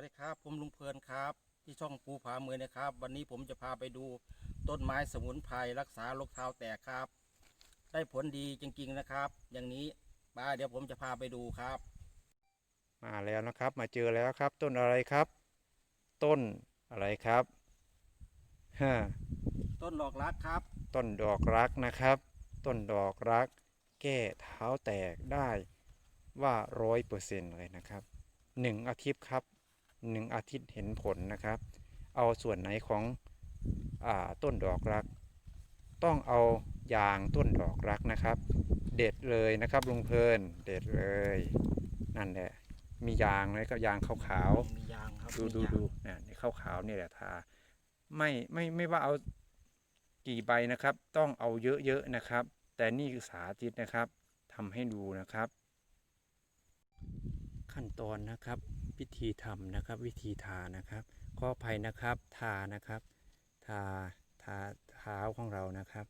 วัสดีครับ ผมลุงเพลินครับ ที่ช่องปูผาเมือนะครับ วันนี้ผมจะพาไปดูต้นไม้สมุนไพรรักษาโรคเท้าแตกครับ ได้ผลดีจริงๆนะครับ อย่างนี้ป้าเดี๋ยวผมจะพาไปดูครับ มาแล้วนะครับ มาเจอแล้วครับ ต้นอะไรครับ ต้นอะไรครับฮะต้นดอกรักครับ ต้นดอกรักนะครับ ต้นดอกรัก แก้เท้าแตกได้ว่าร้อยเปอร์เซ็นต์เลยนะครับหนึ่งอาทิตย์ครับ หนึ่งอาทิตย์เห็นผลนะครับ เอาส่วนไหนของอาต้นดอกรัก ต้องเอายางต้นดอกรักนะครับ เด็ดเลยนะครับลุงเพลินเด็ดเลย นั่นแหละมียางเลยก็ยางขาวๆมียางครับดูมีดูยางดูเนี่ยในขาวขาวๆนี่แหละทาไม่ไม่ไม่ว่าเอากี่ใบนะครับ ต้องเอาเยอะๆนะครับ แต่นี่คือสาธิตนะครับทำให้ดูนะครับ ขั้นตอนนะครับ วิธีทำนะครับ วิธีทานะครับขออภัยนะครับทานะครับทาทาเท้าของเรานะครับ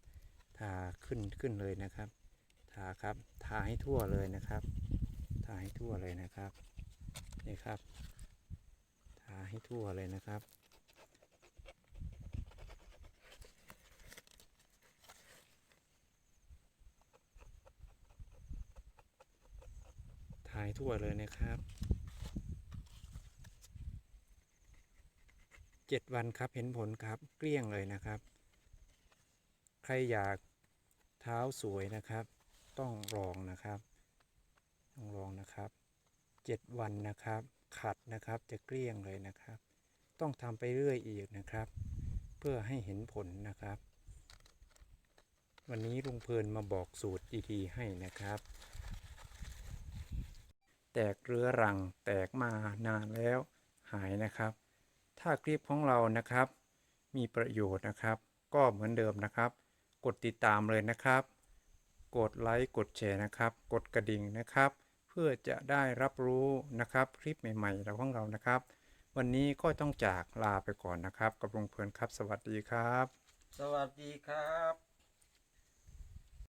ทาขึ้นขึ้นเลยนะครับ ทาครับทาให้ทั่วเลยนะครับ ทาให้ทั่วเลยนะครับนี่ครับ ทาให้ทั่วเลยนะครับทาให้ทั่วเลยนะครับ เจ็ดวันครับเห็นผลครับเกลี้ยงเลยนะครับ ใครอยากเท้าสวยนะครับ ต้องลองนะครับต้องลองนะครับเจ็ดวันนะครับ ขัดนะครับจะเกลี้ยงเลยนะครับ ต้องทำไปเรื่อยอีกนะครับ เพื่อให้เห็นผลนะครับ วันนี้ลุงเพลินมาบอกสูตรดีๆให้นะครับ แตกเรื้อรังแตกมานานแล้วหายนะครับ ถ้าคลิปของเรานะครับ มีประโยชน์นะครับ ก็เหมือนเดิมนะครับ กดติดตามเลยนะครับ กดไลค์กดแชร์นะครับ กดกระดิ่งนะครับ เพื่อจะได้รับรู้นะครับคลิปใหม่ๆเราของเรานะครับ วันนี้ก็ต้องจากลาไปก่อนนะครับ กับลุงเพลินครับ สวัสดีครับ สวัสดีครับ